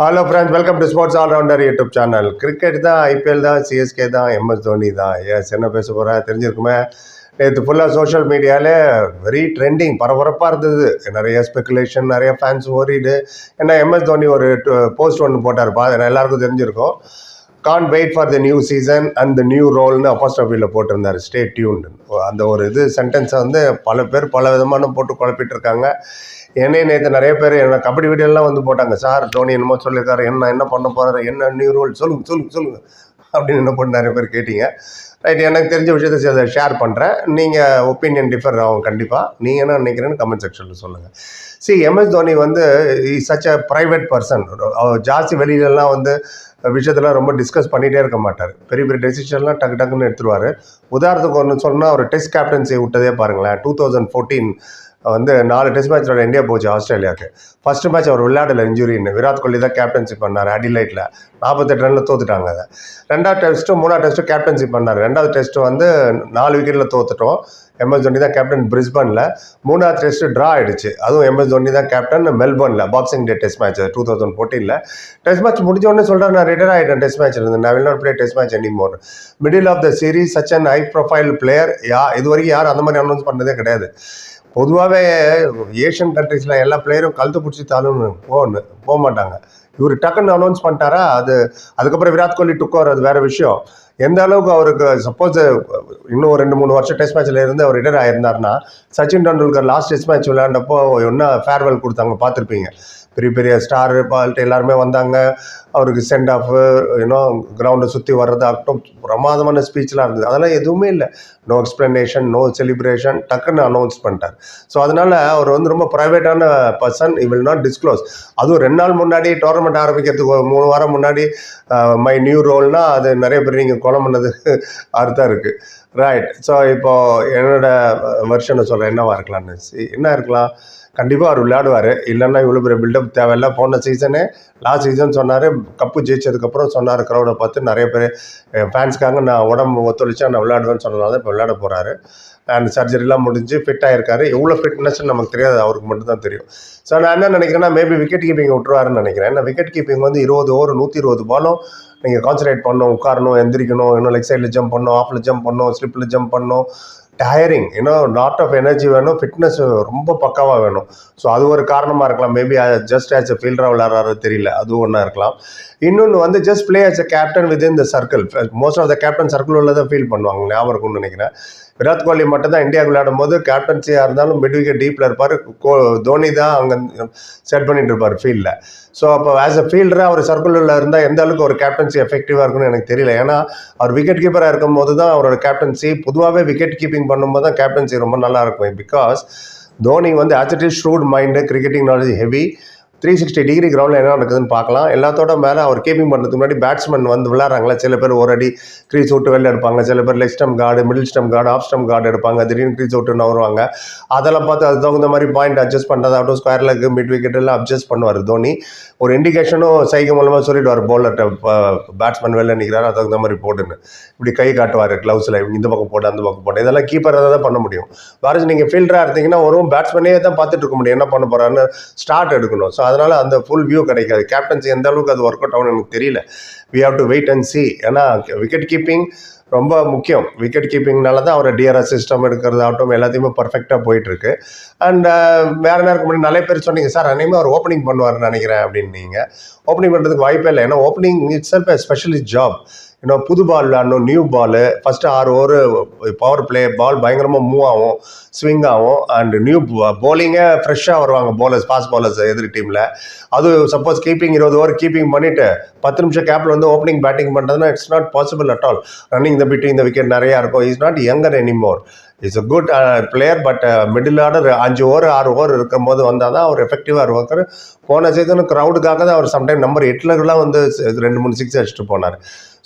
Hello friends welcome to sports allrounder YouTube channel cricket தான் IPL தான் CSK தான் MS Dhoni தான். எஸ் என்ன பேச போகிறேன் தெரிஞ்சிருக்குமே. நேற்று ஃபுல்லாக சோஷியல் மீடியாவில் வெரி ட்ரெண்டிங் பரபரப்பாக இருந்தது. நிறைய ஸ்பெக்குலேஷன் நிறைய ஃபேன்ஸ் ஓரிடு. ஏன்னா எம்எஸ் தோனி ஒரு uh, போஸ்ட் ஒன்று போட்டார். பா எல்லாருக்கும் தெரிஞ்சிருக்கும். Can't wait for the new season and the new ரோல்னு அப்போஸ்டபியில் போட்டிருந்தார். ஸ்டே டியூன் அந்த ஒரு இது சென்டென்ஸை வந்து பல பேர் பல விதமான போட்டு குழப்பிட்டு இருக்காங்க நேற்று நிறைய பேர் என்ன கபடி வீடியோலாம் வந்து போட்டாங்க. சார் தோனி என்னமோ சொல்லியிருக்காரு. என்ன என்ன பண்ண போகிறாரு என்ன நியூ ரோல் சொல்லுங்க சொல்லுங்க சொல்லுங்க. அப்படின்னு என்ன பண்ண நிறைய பேர் கேட்டீங்க. ரைட் எனக்கு தெரிஞ்ச விஷயத்தை அதை ஷேர் பண்ணுறேன் நீங்கள் ஒப்பீனியன் டிஃபர் ஆகும் கண்டிப்பாக நீங்கள் என்ன நினைக்கிறேன்னு கமெண்ட் செக்ஷனில் சொல்லுங்கள் சி எம்எஸ் தோனி வந்து சச் அ ப்ரைவேட் பர்சன் ஜாஸ்தி வெளியிலலாம் வந்து விஷயத்தெல்லாம் ரொம்ப டிஸ்கஸ் பண்ணிகிட்டே இருக்க மாட்டார். பெரிய பெரிய டெசிஷன்லாம் டக்கு டக்குன்னு எடுத்துருவார். உதாரணத்துக்கு ஒன்று சொன்னால் ஒரு டெஸ்ட் கேப்டன்சி விட்டதே பாருங்களேன். டூ தௌசண்ட் ஃபோர்டீன் வந்து நாலு டெஸ்ட் மேட்ச் இந்தியா போச்சு ஆஸ்திரேலியாவுக்கு. ஃபர்ஸ்ட் மேட்ச் அவர் விளையாடல இன்ஜுரின்னு விராட் கோலி தான் கேப்டன்சி பண்ணார் அடிலைட்டில் நாற்பத்தெட்டு ரனில் தோத்துட்டாங்க அதை. ரெண்டாவது டெஸ்ட்டு மூணாவது டெஸ்ட்டு கேப்டன்சி பண்ணார். ரெண்டாவது டெஸ்ட்டு வந்து நாலு விக்கெட்டில் தோத்துட்டோம். எம்எஸ் தோனி தான் கேப்டன் பிரிஸ்பனில். மூணாவது டெஸ்ட்டு ட்ரா ஆயிடுச்சு. அதுவும் எம்எஸ் தோனி தான் captain மெல்பர்னில். Boxing day test match two thousand ஃபோர்டீனில் test match முடிஞ்சோடனே சொல்கிறேன் நான் ரிட்டர் ஆகிட்டேன் டெஸ்ட் மேட்ச் இருந்து. நான் will not play test match any more middle of the series such and high profile player யா இது வரைக்கும் யாரும் அந்த மாதிரி அனௌன்ஸ் பண்ணதே கிடையாது. பொதுவாகவே ஏஷியன் கண்ட்ரீஸில் எல்லா பிளேயரும் கழுத்து பிடிச்சி தாளுன்னு போகணும் போக மாட்டாங்க இவர் டக்குன்னு அனௌன்ஸ் பண்ணிட்டாரா? அது அதுக்கப்புறம் விராட் கோலி டுக்கோர் அது வேற விஷயம். எந்த அளவுக்கு அவருக்கு சப்போஸ் இன்னும் ஒரு ரெண்டு மூணு வருஷம் டெஸ்ட் மேட்ச்ல இருந்து அவர் retire ஆயிருந்தாருன்னா Sachin Tendulkar last test match விளையாண்டப்போ என்ன ஃபேர்வெல் கொடுத்தாங்க பார்த்துருப்பீங்க. பெரிய பெரிய ஸ்டார் பால்ட்டு எல்லாருமே வந்தாங்க. அவருக்கு சென்ட் ஆஃப் இன்னும் கிரவுண்டை சுற்றி வர்றதாகட்டும் பிரமாதமான ஸ்பீச்லாம் இருந்தது. அதெல்லாம் எதுவுமே இல்லை. நோ எக்ஸ்ப்ளனேஷன் நோ செலிப்ரேஷன் டக்குன்னு அனௌன்ஸ் பண்ணிட்டார். ஸோ அதனால் அவர் வந்து ரொம்ப ப்ரைவேட்டான person he will not disclose அதுவும் ரெண்டு நாள் முன்னாடி டோர்னமெண்ட் ஆரம்பிக்கிறதுக்கு ஒரு மூணு வாரம் முன்னாடி மை நியூ ரோல்னால் அது நிறைய பேர் நீங்கள் கொலை பண்ணது அர்த்தம் இருக்குது ரைட் ஸோ இப்போது என்னோட வருஷனை சொல்கிறேன் என்னவா இருக்கலாம்னு என்ன இருக்கலாம்? கண்டிப்பாக அவர் விளையாடுவார். இல்லைன்னா இவ்வளோ பெரிய பில்டப் தேவையில்ல. போன சீசனே லாஸ்ட் சீசன் சொன்னார் கப்பு ஜெயிச்சதுக்கப்புறம் சொன்னார் க்ரௌடை பார்த்து நிறைய பேர் ஃபேன்ஸ்க்காக நான் உடம்பு ஒத்துழைச்சா நான் விளையாடுவேன்னு சொன்னதால தான் இப்போ விளையாட போகிறாரு அண்ட் சர்ஜரிலாம் முடிஞ்சு ஃபிட் ஆயிருக்காரு. எவ்வளோ ஃபிட்னஸ்ன்னு நமக்கு தெரியாது. அவருக்கு மட்டும் தான் தெரியும். ஸோ நான் என்ன நினைக்கிறேன்னா மேபி விக்கெட் கீப்பிங் விட்டுருவாருன்னு நினைக்கிறேன். ஏன்னா விக்கெட் கீப்பிங் வந்து இருபது ஓவர் நூற்றி இருபது பாலும் நீங்கள் கான்சன்ட்ரேட் பண்ணணும் உட்காரணும் எந்திரிக்கணும் இன்னும் லெக் சைடில் ஜம்ப் பண்ணணும் ஆஃபில் ஜம்ப் பண்ணணும் ஸ்லிப்பில் ஜம்ப் பண்ணணும் டயரிங் இன்னும் நாட் ஆஃப் எனர்ஜி வேணும் ஃபிட்னஸ் ரொம்ப பக்காவாக வேணும். ஸோ அது ஒரு காரணமாக இருக்கலாம். மேபி ஜஸ்ட் ஆஸ் எ ஃபீல்டராக விளையாடுறாரு தெரியல. அது ஒன்றா இருக்கலாம். இன்னொன்று வந்து just play as a captain within the circle most of the captain circle உள்ள தான் ஃபீல் பண்ணுவாங்க. ஞாபகம் இருக்கும்னு நினைக்கிறேன். விராட் கோலி மட்டும் தான் இந்தியாவுக்கு விளையாடும் போது கேப்டன்சியாக இருந்தாலும் மிட் விக்கெட் டீப்பில் இருப்பார். கோ தோனி தான் அங்கே செட் பண்ணிட்டு இருப்பார் ஃபீல்டில் ஸோ அப்போ ஆஸ் அ ஃபீல்டராக அவர் சர்க்கிளில் இருந்தால் எந்த அளவுக்கு ஒரு கேப்டன்சி எஃபெக்டிவாக இருக்குன்னு எனக்கு தெரியல. ஏன்னா அவர் விக்கெட் கீப்பராக இருக்கும் போது தான் அவரோட கேப்டன்சி பொதுவாகவே விக்கெட் கீப்பிங் பண்ணும்போது தான் கேப்டன்சி ரொம்ப நல்லா இருக்கும். பிகாஸ் தோனி வந்து as shrewd mind cricketing knowledge heavy three sixty degree கிரவுண்டில் என்ன நடக்குதுன்னு பார்க்கலாம். எல்லாத்தோட மேலே அவர் கீப்பிங் பண்ணுறதுக்கு முன்னாடி பேட்ஸ்மேன் வந்து விளாட்றாங்களா சில பேர் ஒரு அடி க்ரீஸ் விட்டு வெளில எடுப்பாங்க சில பேர் leg stump guard middle stump guard off stump guard எடுப்பாங்க திடீர்னு க்ரீஸ் விட்டு வருவாங்க. அதெல்லாம் பார்த்து அது தகுந்த மாதிரி பாயிண்ட் அட்ஜஸ்ட் பண்ணுறதாகட்டும் ஸ்கொயர் லெக் மிட் விக்கெட் எல்லாம் அட்ஜஸ்ட் பண்ணுவார் தோனி. ஒரு இண்டிகேஷனும் சைகை மூலமாக சொல்லிடுவார் பவுலர்கிட்ட பேட்ஸ்மேன் வெளில நிற்கிறாரு அது தகுந்த மாதிரி போட்டுன்னு. இப்படி கை காட்டுவார் க்ளவுஸில் இந்த பக்கம் போட்டு அந்த பக்கம் போட்டு இதெல்லாம் கீப்பராக தான் பண்ண முடியும். வேறு நீங்கள் ஃபீல்டராக இருந்தீங்கன்னா ஒரு பேட்ஸ்மேனே தான் பார்த்துட்டு இருக்க முடியும் என்ன பண்ண போகிறாருன்னு ஸ்டார்ட் எடுக்கணும். ஸோ அதனால் அந்த ஃபுல் வியூ கிடைக்காது. கேப்டன்சி எந்த அளவுக்கு அது ஒர்க் அவுட் ஆகும்னு எனக்கு தெரியல. We have to wait and see ஏன்னா விக்கெட் கீப்பிங் ரொம்ப முக்கியம். விக்கெட் கீப்பிங்னால தான் அவர் டிஆர்எஸ் சிஸ்டம் எடுக்கிறதாகட்டும் எல்லாத்தையுமே பர்ஃபெக்டாக போயிட்டுருக்கு. அண்ட் uh, வேறு நேரம் முன்னாடி நிறைய பேர் சொன்னீங்க சார் அன்னையுமே அவர் ஓப்பனிங் பண்ணுவார்னு நினைக்கிறேன் அப்படின்னீங்க ஓப்பனிங் பண்ணுறதுக்கு வாய்ப்பே இல்லை. ஏன்னா opening it's self specialist job இன்னும் புது பால் விளாடணும் நியூ பால் ஃபஸ்ட்டு ஆறு ஓவர் பவர் பிளே பால் பயங்கரமாக மூவ் ஆகும் ஸ்விங் ஆகும். அண்ட் நியூ போலிங்கே ஃப்ரெஷ்ஷாக வருவாங்க பாலர்ஸ் ஃபாஸ்ட் பாலர்ஸ் எதிர் டீமில் அது சப்போஸ் கீப்பிங் இருபது ஓவர் கீப்பிங் பண்ணிவிட்டு பத்து நிமிஷம் கேப்பில் வந்து ஓப்பனிங் பேட்டிங் பண்ணுறதுனா it's not possible at all running the pitting the wicket நிறையா இருக்கும். Is not younger anymore is a good player but middle order அஞ்சு ஓவர் ஆறு ஓவர் இருக்கும்போது வந்தால் தான் அவர் எஃபெக்டிவாக இருவார் போன சீசன் க்ரௌடுக்காக தான் அவர் சம்டைம் நம்பர் எட்டுலலாம் வந்து ரெண்டு மூணு சிக்ஸ் அடிச்சுட்டு போனார்.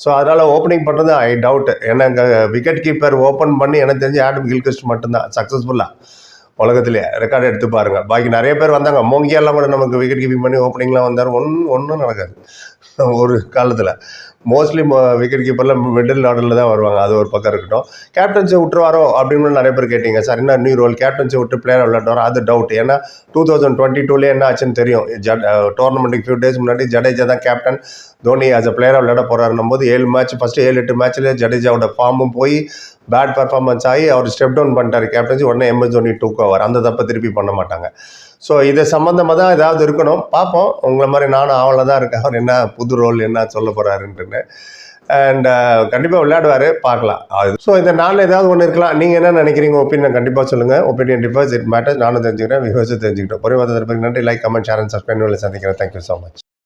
ஸோ அதனால் ஓப்பனிங் பண்ணுறது ஐ டவுட் ஏன்னா இங்கே விக்கெட் கீப்பர் ஓப்பன் பண்ணி எனக்கு தெரிஞ்சு ஆடம் கில்கிஸ்ட் மட்டும்தான். சக்ஸஸ்ஃபுல்லாக உலகத்திலே ரெக்கார்டு எடுத்து பாருங்க. பாக்கி நிறைய பேர் வந்தாங்க. மோங்கியெல்லாம் கூட நமக்கு விக்கெட் கீப்பிங் பண்ணி ஓப்பனிங்லாம் வந்தார். ஒன்றும் ஒன்றும் நடக்காது. ஒரு காலத்தில். மோஸ்ட்லி விக்கெட் கீப்பரில் மிடில் ஆர்டரில் தான் வருவாங்க. அது ஒரு பக்கம் இருக்கட்டும். கேப்டன்ஸை விட்டுருவாரோ அப்படின்னு நிறைய பேர் கேட்டீங்க. சார் என்ன நியூ ரோல் கேப்டன்ஸை விட்டு பிளேயர் விளையாடுவாரோ? அது டவுட் ஏன்னா டூ தௌசண்ட் டுவெண்ட்டி டூலேயே என்ன ஆச்சுன்னு தெரியும். ஜட் டோர்னமெண்ட்டுக்கு ஃபியூ டேஸ் முன்னாடி ஜடேஜா தான் கேப்டன் தோனி ஆஸ் அ பிளேயராக விளையாட போகிறாருன்னும் போது ஏழு மேட்ச் ஃபஸ்ட்டு ஏழு எட்டு மேட்ச்லேயே ஜடேஜாவோட ஃபார்மும் போய் பேட் பர்ஃபார்மன்ஸ் ஆகி அவர் ஸ்டெப் டவுன் பண்ணிட்டார். கேப்டன்சி உடனே எம்எஸ் தோனி டூக் ஓவர் அந்த தப்பை திருப்பி பண்ண மாட்டாங்க. ஸோ இது சம்மந்தமாக தான் ஏதாவது இருக்கணும். பார்ப்போம். உங்களை மாதிரி நானும் ஆவல தான் இருக்கேன். அவர் என்ன புது ரோல் என்ன சொல்ல போகிறாருன்ட்டுன்னு அண்ட் uh, கண்டிப்பாக விளையாடுவார். பார்க்கலாம். அது ஸோ இந்த நாளில் ஏதாவது ஒன்று இருக்கலாம். நீங்கள் என்ன நினைக்கிறீங்க? ஒப்பீனியன் கண்டிப்பாக சொல்லுங்கள் ஒப்பீனியன் டிஃபர்ஸ் இட் மேட்டர்ஸ் நானும் தெரிஞ்சுக்கிறேன். விவசாயம் தெரிஞ்சுக்கிட்டோம். பொறிவாதத்திற்கு நன்றி. Like comment share and subscribe சந்திக்கிறேன். Thank you so much